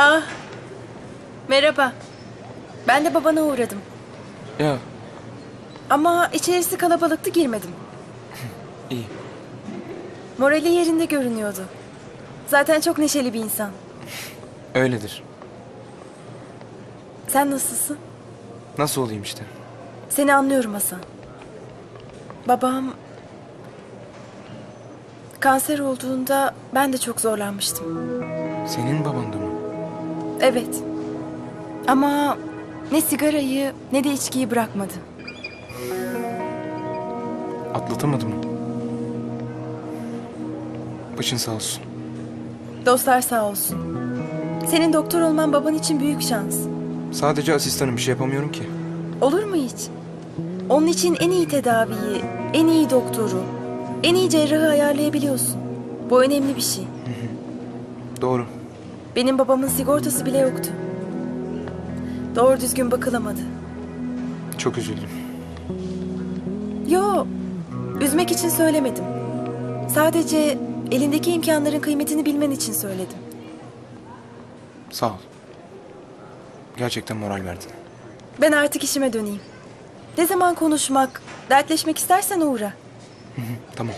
Ah, merhaba. Ben de babana uğradım. Ya Ama içerisi kalabalıktı girmedim. iyi. Morali yerinde görünüyordu. Zaten çok neşeli bir insan. Öyledir. Sen nasılsın? Nasıl olayım işte. Seni anlıyorum Hasan. Babam kanser olduğunda ben de çok zorlanmıştım. Senin baban da mı? Evet. Ama ne sigarayı ne de içkiyi bırakmadı. Atlatamadı mı? Başın sağ olsun. Dostlar sağ olsun. Senin doktor olman baban için büyük şans. Sadece asistanım bir şey yapamıyorum ki. Olur mu hiç? Onun için en iyi tedaviyi, en iyi doktoru, en iyi cerrahı ayarlayabiliyorsun. Bu önemli bir şey. Doğru. Benim babamın sigortası bile yoktu. Doğru düzgün bakılamadı. Çok üzüldüm. Yo, üzmek için söylemedim. Sadece elindeki imkanların kıymetini bilmen için söyledim. Sağ ol. Gerçekten moral verdin. Ben artık işime döneyim. Ne zaman konuşmak, dertleşmek istersen uğra. Tamam.